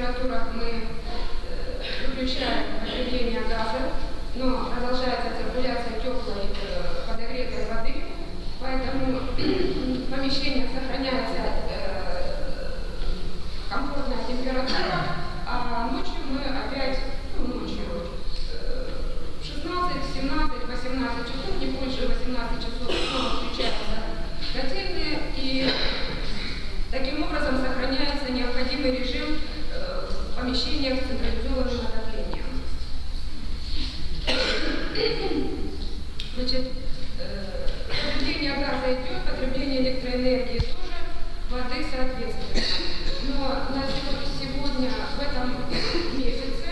температурах мы э, выключаем потребление газа, но продолжается циркуляция теплой э, подогретой воды, поэтому в помещениях сохраняется э, комфортная температура, а ночью мы опять, ну, ночью, э, в 16, 17, 18 часов, не больше 18 часов, снова включаются котельные, и таким образом сохраняется необходимый режим помещениях с централизованным отоплением. Значит, э, потребление газа идет, потребление электроэнергии тоже, воды соответственно. Но на сего- сегодня, в этом месяце,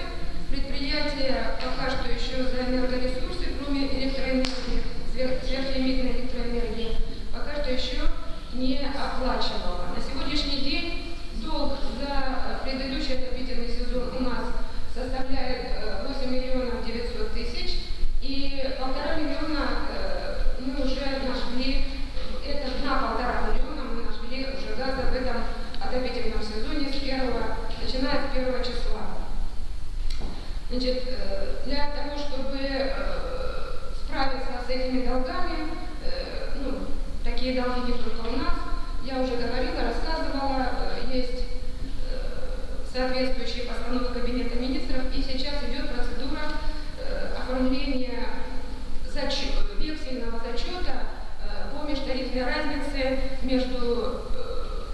предприятие пока что еще за энергоресурсы, кроме электроэнергии, сверх- сверхлимитной электроэнергии, пока что еще не оплачивало. На сегодняшний день долг за э, предыдущий отопительный сезон у нас составляет э, 8 миллионов 900 тысяч, и полтора миллиона э, мы уже нашли, это на полтора миллиона мы нашли уже газа в этом отопительном сезоне с первого, начиная с первого числа. Значит, э, для того, чтобы э, справиться с этими долгами, ну, такие долги не только у нас, я уже говорила, рассказывала, есть соответствующие постановы Кабинета министров, и сейчас идет процедура э, оформления зачё- вексельного зачета э, по межтарифной разнице между э,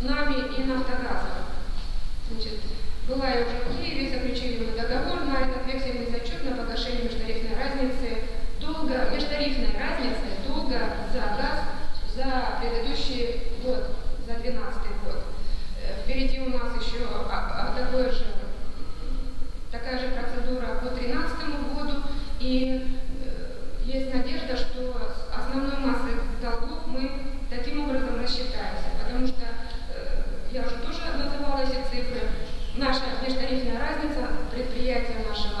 нами и Нафтогазом. Значит, была я уже в Киеве, заключили мы договор на этот вексельный зачет на погашение межтарифной разницы, долга, межтарифной разницы долга за газ за предыдущий год, за 2012 год. Э, Впереди у нас еще а- а такое же, такая же процедура по 2013 году, и э, есть надежда, что основной массой долгов мы таким образом рассчитаемся, потому что э, я уже тоже называла эти цифры. Наша межтарифная разница предприятия нашего